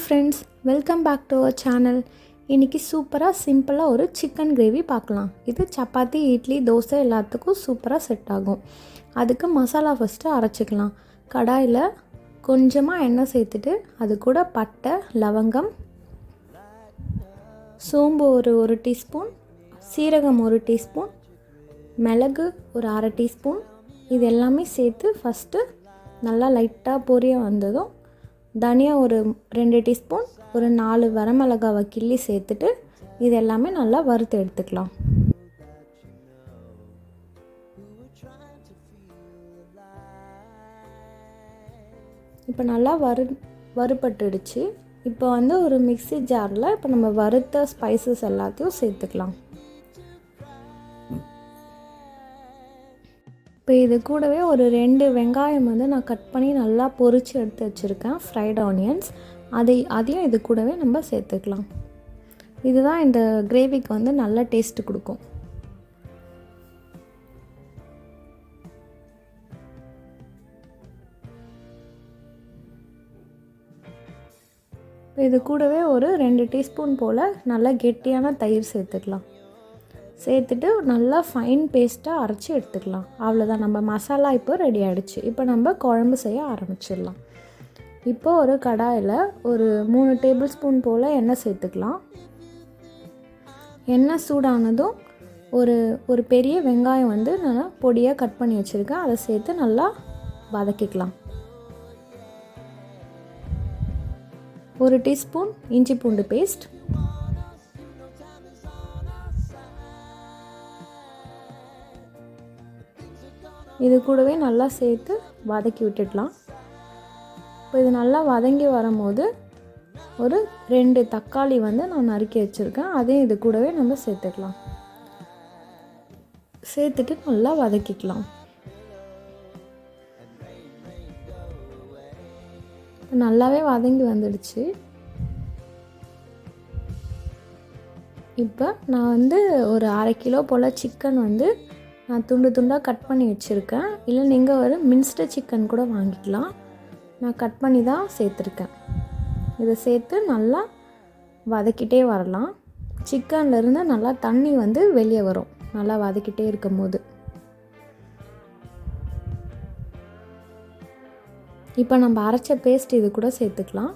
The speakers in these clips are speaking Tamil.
Hi friends welcome back to our channel இன்றைக்கி சூப்பராக சிம்பிளாக ஒரு சிக்கன் கிரேவி பார்க்கலாம். இது சப்பாத்தி இட்லி தோசை எல்லாத்துக்கும் சூப்பராக செட் ஆகும். அதுக்கு மசாலா ஃபஸ்ட்டு அரைச்சிக்கலாம். கடாயில் கொஞ்சமாக எண்ணெய் சேர்த்துட்டு அது கூட பட்டை லவங்கம் சோம்பு ஒரு ஒரு டீஸ்பூன் சீரகம் ஒரு டீஸ்பூன் மிளகு ஒரு அரை டீஸ்பூன் இது எல்லாமே சேர்த்து ஃபஸ்ட்டு நல்லா லைட்டாக பொரிய வந்ததும் தனியா ஒரு ரெண்டு டீஸ்பூன் ஒரு நாலு வரமிளகாவை கிள்ளி சேர்த்துட்டு இது எல்லாமே நல்லா வறுத்து எடுத்துக்கலாம். இப்போ நல்லா வறு வறுபட்டுடுச்சு. இப்போ வந்து ஒரு மிக்ஸி ஜாரில் இப்போ நம்ம வறுத்த ஸ்பைசஸ் எல்லாத்தையும் சேர்த்துக்கலாம். இப்போ இது கூடவே ஒரு ரெண்டு வெங்காயம் வந்து நான் கட் பண்ணி நல்லா பொரித்து எடுத்து வச்சுருக்கேன் ஃப்ரைட் ஆனியன்ஸ் அதை அதையும் இது கூடவே நம்ம சேர்த்துக்கலாம். இதுதான் இந்த கிரேவிக்கு வந்து நல்ல டேஸ்ட்டு கொடுக்கும். இது கூடவே ஒரு ரெண்டு டீஸ்பூன் போல் நல்லா கெட்டியான தயிர் சேர்த்துக்கலாம். சேர்த்துட்டு நல்லா ஃபைன் பேஸ்ட்டாக அரைச்சி எடுத்துக்கலாம். அவ்வளோதான் நம்ம மசாலா இப்போ ரெடி ஆகிடுச்சு இப்போ நம்ம குழம்பு செய்ய ஆரம்பிச்சிடலாம். இப்போ ஒரு கடாயில் ஒரு மூணு டேபிள் ஸ்பூன் போல் எண்ணெய் சேர்த்துக்கலாம். எண்ணெய் சூடானதும் ஒரு ஒரு பெரிய வெங்காயம் வந்து நான் பொடியாக கட் பண்ணி வச்சுருக்கேன். அதை சேர்த்து நல்லா வதக்கிக்கலாம். ஒரு டீஸ்பூன் இஞ்சி பூண்டு பேஸ்ட் இது கூடவே நல்லா சேர்த்து வதக்கி விட்டுடலாம். இப்போ இது நல்லா வதங்கி வரும்போது ஒரு ரெண்டு தக்காளி வந்து நான் நறுக்கி வச்சுருக்கேன். அதையும் இது கூடவே நம்ம சேர்த்துக்கலாம் சேர்த்துட்டு நல்லா வதக்கிக்கலாம். நல்லாவே வதங்கி வந்துடுச்சு. இப்போ நான் வந்து ஒரு அரை கிலோ போல் சிக்கன் வந்து நான் துண்டு துண்டாக கட் பண்ணி வச்சுருக்கேன். இல்லை நீங்கள் ஒரு மின்ஸ்டு சிக்கன் கூட வாங்கிக்கலாம். நான் கட் பண்ணி தான் சேர்த்துருக்கேன். இதை சேர்த்து நல்லா வதக்கிட்டே வரலாம். சிக்கன்லேருந்து நல்லா தண்ணி வந்து வெளியே வரும். நல்லா வதக்கிட்டே இருக்கும் போது இப்போ நம்ம அரைச்ச பேஸ்ட் இது கூட சேர்த்துக்கலாம்.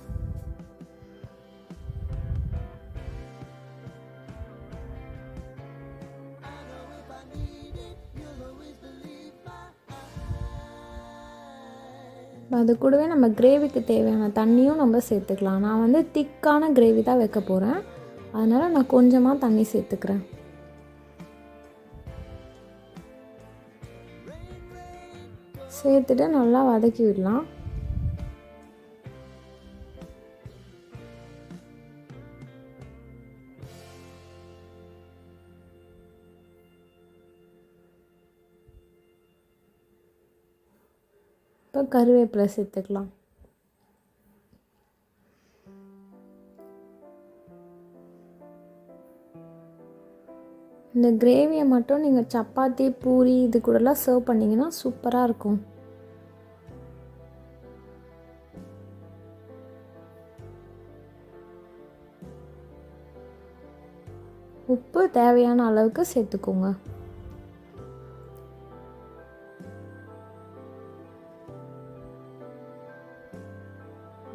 அது கூடவே நம்ம கிரேவிக்கு தேவையான தண்ணியும் நம்ம சேர்த்துக்கலாம். நான் வந்து திக்கான கிரேவி தான் வைக்க போகிறேன் அதனால் நான் கொஞ்சமாக தண்ணி சேர்த்துக்கிறேன். சேர்த்துட்டு நல்லா வதக்கி விடலாம். இப்போ கருவேப்பிலை சேர்த்துக்கலாம். இந்த கிரேவியை மட்டும் நீங்கள் சப்பாத்தி பூரி இது கூடலாம் சர்வ் பண்ணிங்கன்னா சூப்பராக இருக்கும். உப்பு தேவையான அளவுக்கு சேர்த்துக்கோங்க.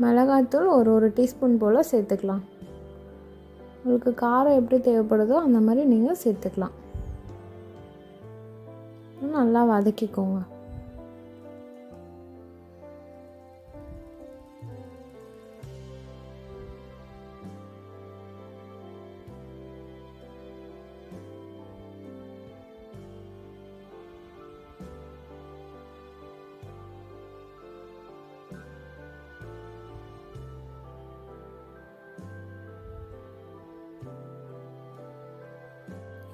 மிளகாத்தூள் ஒரு ஒரு டீஸ்பூன் போல் சேர்த்துக்கலாம். உங்களுக்கு காரம் எப்படி தேவைப்படுதோ அந்த மாதிரி நீங்கள் சேர்த்துக்கலாம். நல்லா வதக்கிக்கோங்க.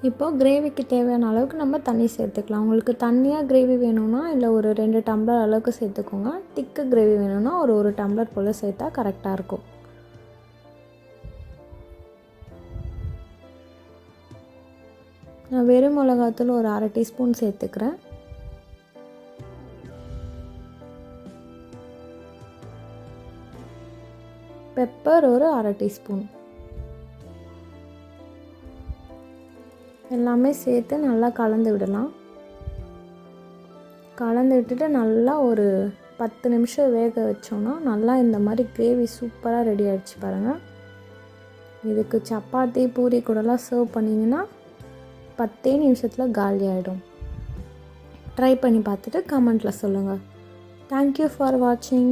இப்போது கிரேவிக்கு தேவையான அளவுக்கு நம்ம தண்ணி சேர்த்துக்கலாம். உங்களுக்கு தண்ணியாக கிரேவி வேணும்னா இல்லை ஒரு ரெண்டு டம்ளர் அளவுக்கு சேர்த்துக்கோங்க. திக்கு கிரேவி வேணும்னா ஒரு ஒரு டம்ளர் போல் சேர்த்தா கரெக்டாக இருக்கும். நான் வெறும் மிளகாத்தூள் ஒரு அரை டீஸ்பூன் சேர்த்துக்கிறேன். பெப்பர் பெப்பர் ஒரு அரை டீஸ்பூன் எல்லாமே சேர்த்து நல்லா கலந்து விடலாம். கலந்து விட்டுட்டு நல்லா ஒரு பத்து நிமிஷம் வேக வச்சோன்னா நல்லா இந்த மாதிரி கிரேவி சூப்பராக ரெடி ஆகிடுச்சு பாருங்கள் இதுக்கு சப்பாத்தி பூரி கூடலாம் சர்வ் பண்ணிங்கன்னா பத்தே நிமிஷத்தில் காலி ஆகிடும் ட்ரை பண்ணி பார்த்துட்டு கமெண்ட்டில் சொல்லுங்கள் தேங்க்யூ ஃபார் வாட்சிங்